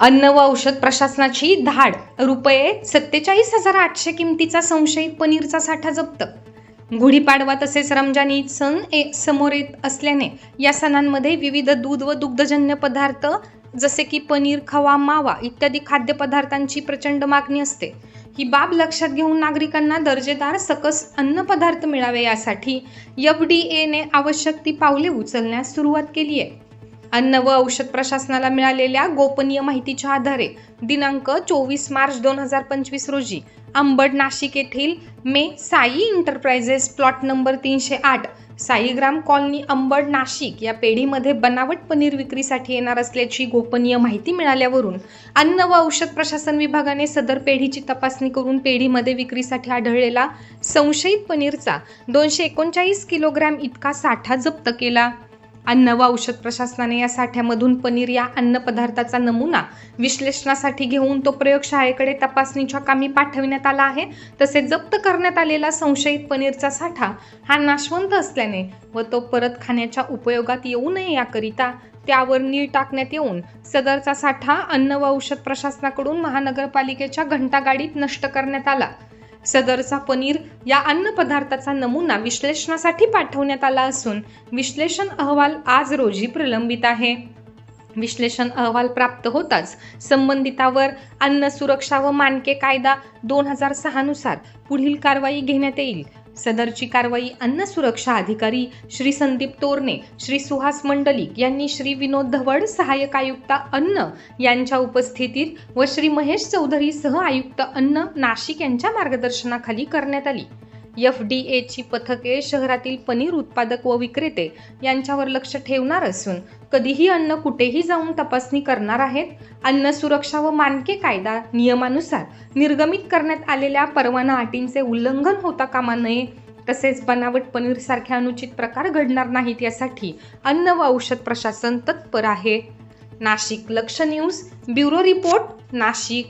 अन्न व औषध प्रशासनाची धाड रुपये सत्तेचाळीस हजार आठशे किमतीचा संशयित पनीरचा साठा जप्त. गुढीपाडवा तसेच रमजान ईद सण ए- समोर येत असल्याने या सणांमध्ये विविध दूध व दुग्धजन्य पदार्थ जसे की पनीर खवा मावा इत्यादी खाद्यपदार्थांची प्रचंड मागणी असते. ही बाब लक्षात घेऊन नागरिकांना दर्जेदार सकस अन्नपदार्थ मिळावे यासाठी एफ डी एने आवश्यक ती पावले उचलण्यास सुरुवात केली आहे. अन्न व औषध प्रशासनाला मिळालेल्या गोपनीय माहितीच्या आधारे दिनांक चोवीस मार्च दोन हजार पंचवीस रोजी अंबड नाशिक येथील मे साई इंटरप्राइजेस प्लॉट नंबर तीनशे आठ साईग्राम कॉलनी अंबड नाशिक या पेढीमध्ये बनावट पनीर विक्रीसाठी येणार असल्याची गोपनीय माहिती मिळाल्यावरून अन्न व औषध प्रशासन विभागाने सदर पेढीची तपासणी करून पेढीमध्ये विक्रीसाठी आढळलेला संशयित पनीरचा दोनशे एकोणचाळीस किलोग्रॅम इतका साठा जप्त केला. अन्न व औषध प्रशासनाने या साठ्यामधून पनीर या अन्नपदार्थाचा नमुना विश्लेषणासाठी घेऊन तो प्रयोगशाळेकडे तपासणीच्या कामी पाठविण्यात आला आहे. तसेच जप्त करण्यात आलेला संशयित पनीरचा साठा हा नाशवंत असल्याने व तो परत खाण्याच्या उपयोगात येऊ नये याकरिता त्यावर नीळ टाकण्यात येऊन सदरचा साठा अन्न व औषध प्रशासनाकडून महानगरपालिकेच्या घंटागाडीत नष्ट करण्यात आला. सदरचा पनीर या अन्नपदार्थाचा नमुना विश्लेषणासाठी पाठवण्यात आला असून विश्लेषण अहवाल आज रोजी प्रलंबित आहे. विश्लेषण अहवाल प्राप्त होताच संबंधितावर अन्न सुरक्षा व मानके कायदा दोन हजार सहानुसार पुढील कारवाई घेण्यात येईल. सदरची कारवाई अन्न सुरक्षा अधिकारी श्री संदीप तोरणे श्री सुहास मंडलिक यांनी श्री विनोद धवड सहाय्यक आयुक्त अन्न यांच्या उपस्थितीत व श्री महेश चौधरी सह आयुक्त अन्न नाशिक यांच्या मार्गदर्शनाखाली करण्यात आली. एफ डी एची पथके शहरातील पनीर उत्पादक व विक्रेते यांच्यावर लक्ष ठेवणार असून कधीही अन्न कुठेही जाऊन तपासणी करणार आहेत. अन्न सुरक्षा व मानके कायदा नियमानुसार निर्गमित करण्यात आलेल्या परवाना अटींचे उल्लंघन होता कामा नये. तसेच बनावट पनीर सारखे अनुचित प्रकार घडणार नाहीत यासाठी अन्न व औषध प्रशासन तत्पर आहे. नाशिक लक्ष न्यूज ब्युरो रिपोर्ट नाशिक.